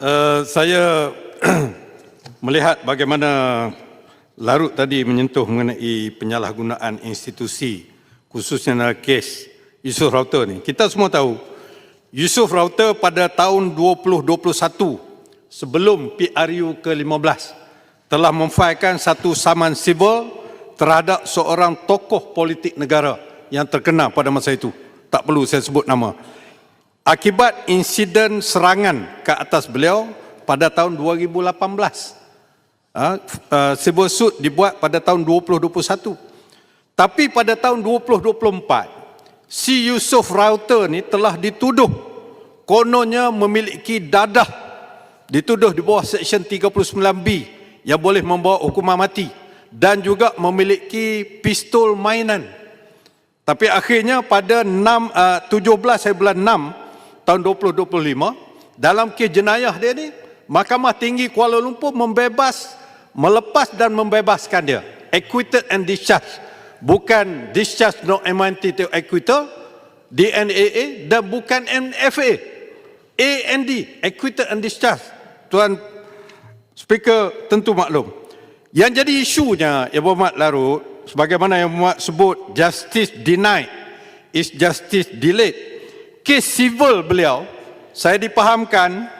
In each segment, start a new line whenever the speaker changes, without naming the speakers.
Uh, saya melihat bagaimana Larut tadi menyentuh mengenai penyalahgunaan institusi khususnya dalam kes Yusuf Rauter ni. Kita semua tahu Yusuf Rauter pada tahun 2021 sebelum PRU ke-15 telah memfailkan satu saman sivil terhadap seorang tokoh politik negara yang terkenal pada masa itu. Tak perlu saya sebut nama akibat insiden serangan ke atas beliau pada tahun 2018. Uh, uh, civil suit dibuat pada tahun 2021. Tapi pada tahun 2024, si Yusof Rauter ni telah dituduh kononnya memiliki dadah dituduh di bawah Seksyen 39B yang boleh membawa hukuman mati dan juga memiliki pistol mainan. Tapi akhirnya pada 6, uh, 17 hari bulan 6 tahun 2025 dalam kes jenayah dia ni Mahkamah Tinggi Kuala Lumpur membebas melepas dan membebaskan dia. Acquitted and discharged. Bukan discharge no amounted to acquittal DNAA dan bukan NFA AND acquitted and discharged. Tuan speaker tentu maklum yang jadi isunya ya Muhammad Larut sebagaimana yang Muhammad sebut justice denied is justice delayed kes civil beliau saya dipahamkan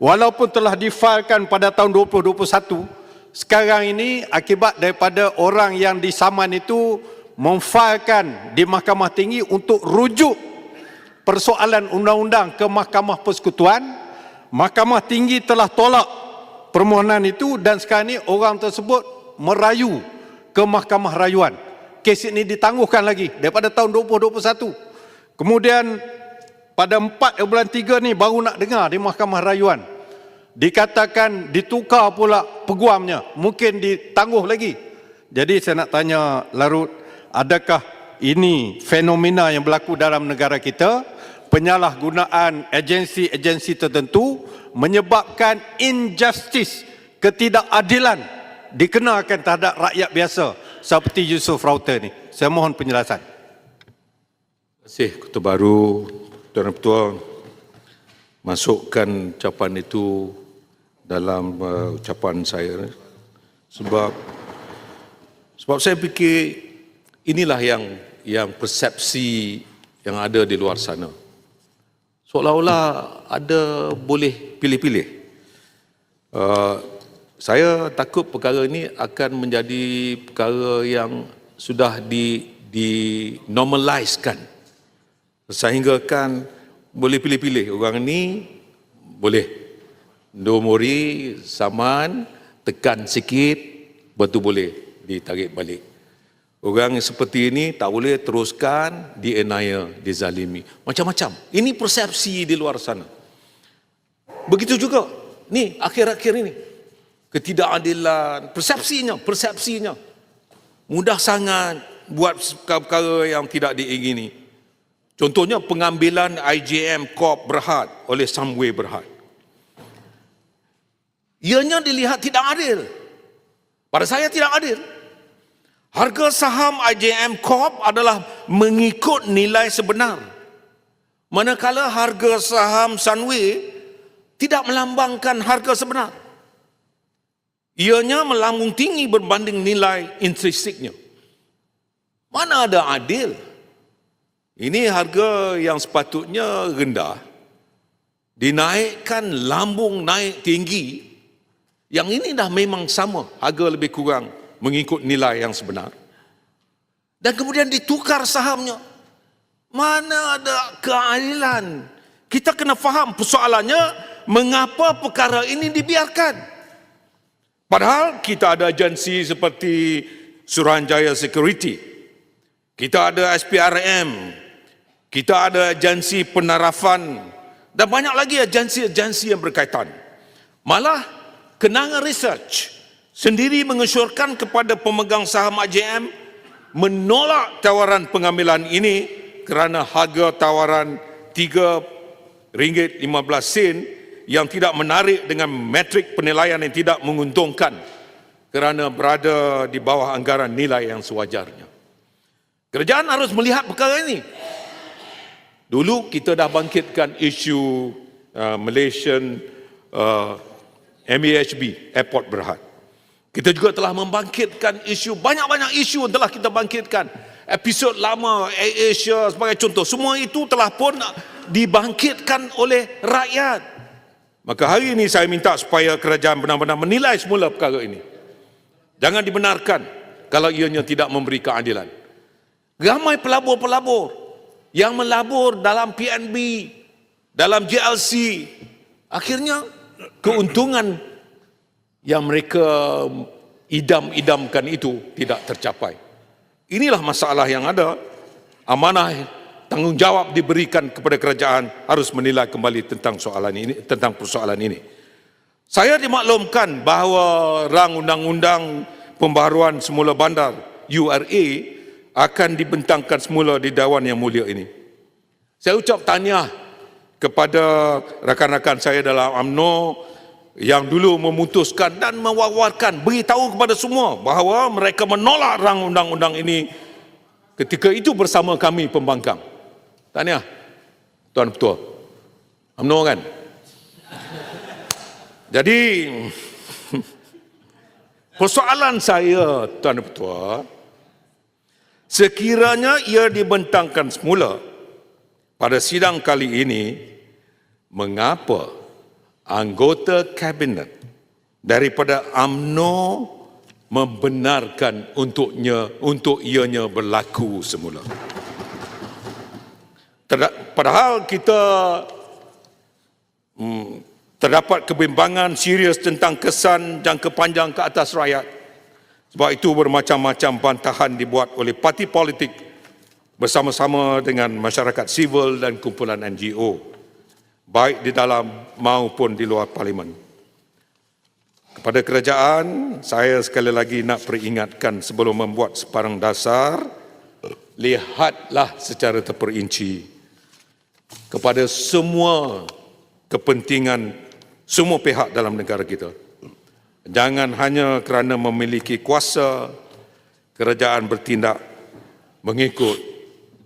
walaupun telah difailkan pada tahun 2021 sekarang ini akibat daripada orang yang disaman itu memfailkan di Mahkamah Tinggi untuk rujuk persoalan undang-undang ke Mahkamah Persekutuan. Mahkamah Tinggi telah tolak permohonan itu dan sekarang ini orang tersebut merayu ke Mahkamah Rayuan. Kes ini ditangguhkan lagi daripada tahun 2021 kemudian pada 4 bulan 3 ni baru nak dengar di Mahkamah Rayuan. Dikatakan ditukar pula peguamnya, mungkin ditangguh lagi. Jadi saya nak tanya Larut, adakah ini fenomena yang berlaku dalam negara kita, penyalahgunaan agensi-agensi tertentu menyebabkan injustice, ketidakadilan dikenakan terhadap rakyat biasa seperti Yusuf Rauter ni. Saya mohon penjelasan.
Terima kasih Ketua Baru Tuan Ketua masukkan ucapan itu dalam uh, ucapan saya. Sebab sebab saya fikir inilah yang yang persepsi yang ada di luar sana. Seolah-olah ada boleh pilih-pilih. Uh, saya takut perkara ini akan menjadi perkara yang sudah di di sehingga kan boleh pilih-pilih. Orang ni boleh. Domori saman tekan sikit betul boleh ditarik balik. Orang yang seperti ini tak boleh teruskan dienaya dizalimi. Macam-macam. Ini persepsi di luar sana. Begitu juga ni akhir-akhir ini. Ketidakadilan. Persepsinya persepsinya. Mudah sangat buat perkara yang tidak diingini Contohnya pengambilan IJM Corp Berhad oleh Samway Berhad. Ianya dilihat tidak adil. Pada saya tidak adil. Harga saham IJM Corp adalah mengikut nilai sebenar. Manakala harga saham Sunway tidak melambangkan harga sebenar. Ianya melambung tinggi berbanding nilai intrinsiknya. Mana ada adil? Ini harga yang sepatutnya rendah. Dinaikkan lambung naik tinggi. Yang ini dah memang sama. Harga lebih kurang mengikut nilai yang sebenar. Dan kemudian ditukar sahamnya. Mana ada keadilan? Kita kena faham persoalannya mengapa perkara ini dibiarkan. Padahal kita ada agensi seperti Suruhanjaya Security. Kita ada SPRM kita ada agensi penarafan dan banyak lagi agensi-agensi yang berkaitan. Malah kenangan research sendiri mengesyorkan kepada pemegang saham AJM menolak tawaran pengambilan ini kerana harga tawaran RM3.15 yang tidak menarik dengan metrik penilaian yang tidak menguntungkan kerana berada di bawah anggaran nilai yang sewajarnya. Kerajaan harus melihat perkara ini Dulu kita dah bangkitkan isu uh, Malaysian uh, MAHB, Airport Berhad. Kita juga telah membangkitkan isu, banyak-banyak isu telah kita bangkitkan. Episod lama, AirAsia sebagai contoh. Semua itu telah pun dibangkitkan oleh rakyat. Maka hari ini saya minta supaya kerajaan benar-benar menilai semula perkara ini. Jangan dibenarkan kalau ianya tidak memberi keadilan. Ramai pelabur-pelabur yang melabur dalam PNB, dalam JLC. Akhirnya keuntungan yang mereka idam-idamkan itu tidak tercapai. Inilah masalah yang ada. Amanah tanggungjawab diberikan kepada kerajaan harus menilai kembali tentang soalan ini tentang persoalan ini. Saya dimaklumkan bahawa rang undang-undang pembaharuan semula bandar URA akan dibentangkan semula di Dewan Yang Mulia ini. Saya ucap tahniah kepada rakan-rakan saya dalam AMNO yang dulu memutuskan dan mewawarkan, beritahu kepada semua bahawa mereka menolak rang undang-undang ini ketika itu bersama kami pembangkang. Tahniah, Tuan Ketua. UMNO kan? Jadi, persoalan saya, Tuan Ketua, sekiranya ia dibentangkan semula pada sidang kali ini, mengapa anggota kabinet daripada AMNO membenarkan untuknya untuk ianya berlaku semula. Padahal kita hmm, terdapat kebimbangan serius tentang kesan jangka panjang ke atas rakyat. Sebab itu bermacam-macam bantahan dibuat oleh parti politik bersama-sama dengan masyarakat sivil dan kumpulan NGO baik di dalam maupun di luar parlimen. Kepada kerajaan, saya sekali lagi nak peringatkan sebelum membuat sebarang dasar, lihatlah secara terperinci kepada semua kepentingan semua pihak dalam negara kita. Jangan hanya kerana memiliki kuasa, kerajaan bertindak mengikut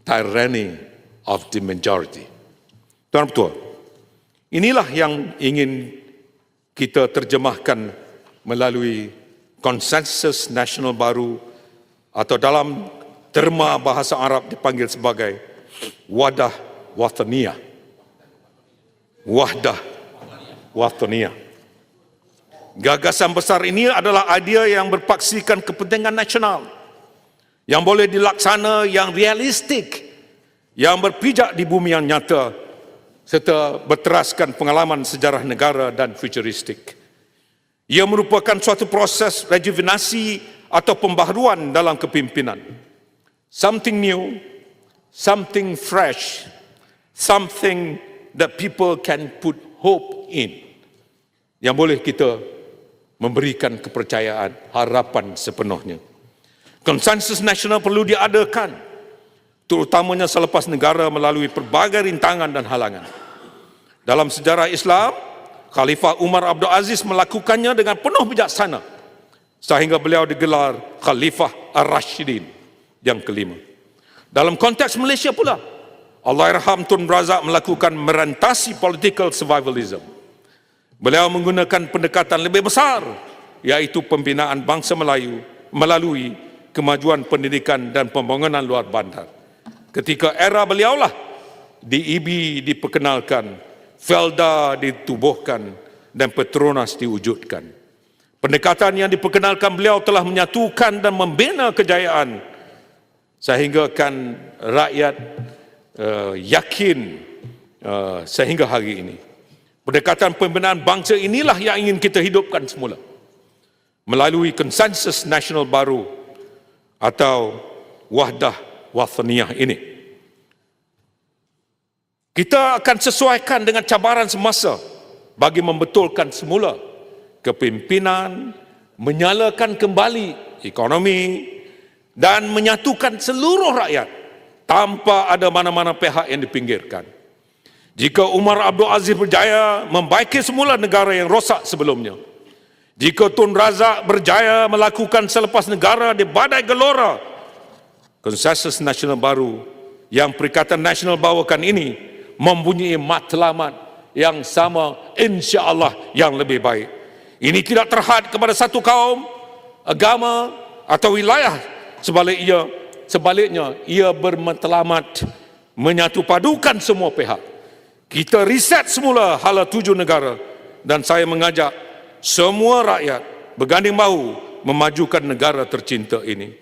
tyranny of the majority. Tuan Ketua, inilah yang ingin kita terjemahkan melalui konsensus nasional baru atau dalam terma bahasa Arab dipanggil sebagai wadah wataniyah. Wahdah wataniyah. Gagasan besar ini adalah idea yang berpaksikan kepentingan nasional yang boleh dilaksana yang realistik yang berpijak di bumi yang nyata serta berteraskan pengalaman sejarah negara dan futuristik. Ia merupakan suatu proses rejuvenasi atau pembaharuan dalam kepimpinan. Something new, something fresh, something that people can put hope in. Yang boleh kita memberikan kepercayaan, harapan sepenuhnya. Konsensus nasional perlu diadakan, terutamanya selepas negara melalui pelbagai rintangan dan halangan. Dalam sejarah Islam, Khalifah Umar Abdul Aziz melakukannya dengan penuh bijaksana sehingga beliau digelar Khalifah Ar-Rashidin yang kelima. Dalam konteks Malaysia pula, Allahyarham Tun Razak melakukan merantasi political survivalism. Beliau menggunakan pendekatan lebih besar iaitu pembinaan bangsa Melayu melalui kemajuan pendidikan dan pembangunan luar bandar. Ketika era beliaulah DEB diperkenalkan, Felda ditubuhkan dan Petronas diwujudkan. Pendekatan yang diperkenalkan beliau telah menyatukan dan membina kejayaan sehingga kan rakyat uh, yakin uh, sehingga hari ini. Pendekatan pembinaan bangsa inilah yang ingin kita hidupkan semula. Melalui konsensus nasional baru atau wahdah wathaniyah ini. Kita akan sesuaikan dengan cabaran semasa bagi membetulkan semula kepimpinan, menyalakan kembali ekonomi dan menyatukan seluruh rakyat tanpa ada mana-mana pihak yang dipinggirkan. Jika Umar Abdul Aziz berjaya membaiki semula negara yang rosak sebelumnya, jika Tun Razak berjaya melakukan selepas negara di badai gelora, konsensus nasional baru yang Perikatan Nasional bawakan ini mempunyai matlamat yang sama insya Allah yang lebih baik. Ini tidak terhad kepada satu kaum, agama atau wilayah. Sebaliknya, sebaliknya ia bermatlamat menyatu padukan semua pihak. Kita riset semula hala tujuh negara dan saya mengajak semua rakyat berganding bahu memajukan negara tercinta ini.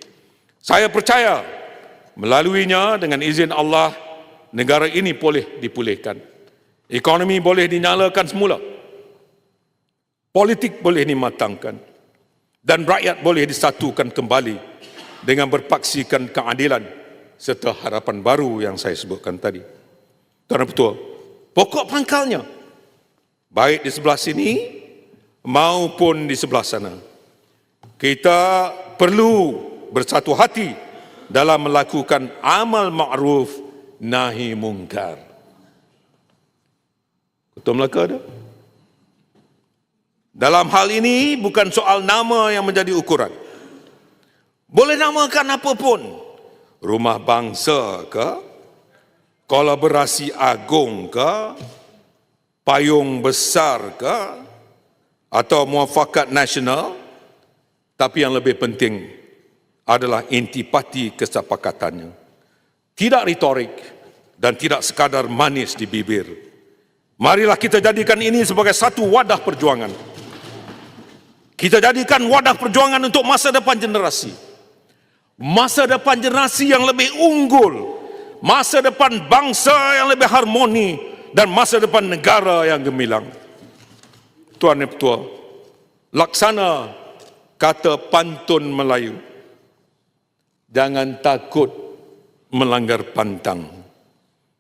Saya percaya melaluinya dengan izin Allah negara ini boleh dipulihkan. Ekonomi boleh dinyalakan semula. Politik boleh dimatangkan dan rakyat boleh disatukan kembali dengan berpaksikan keadilan serta harapan baru yang saya sebutkan tadi. Tuan Ketua, pokok pangkalnya baik di sebelah sini maupun di sebelah sana. Kita perlu bersatu hati dalam melakukan amal ma'ruf nahi mungkar. Ketua Melaka ada? Dalam hal ini bukan soal nama yang menjadi ukuran. Boleh namakan apa pun. Rumah bangsa ke? Kolaborasi agung ke? Payung besar ke? Atau muafakat nasional? Tapi yang lebih penting adalah intipati kesepakatannya. Tidak retorik dan tidak sekadar manis di bibir. Marilah kita jadikan ini sebagai satu wadah perjuangan. Kita jadikan wadah perjuangan untuk masa depan generasi. Masa depan generasi yang lebih unggul. Masa depan bangsa yang lebih harmoni. Dan masa depan negara yang gemilang. Tuan dan Ketua, laksana kata pantun Melayu. Jangan takut melanggar pantang.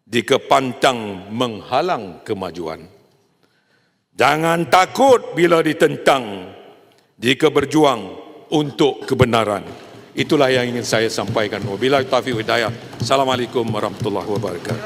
Jika pantang menghalang kemajuan. Jangan takut bila ditentang jika berjuang untuk kebenaran. Itulah yang ingin saya sampaikan. Wabillahi taufiq hidayah. Assalamualaikum warahmatullahi wabarakatuh.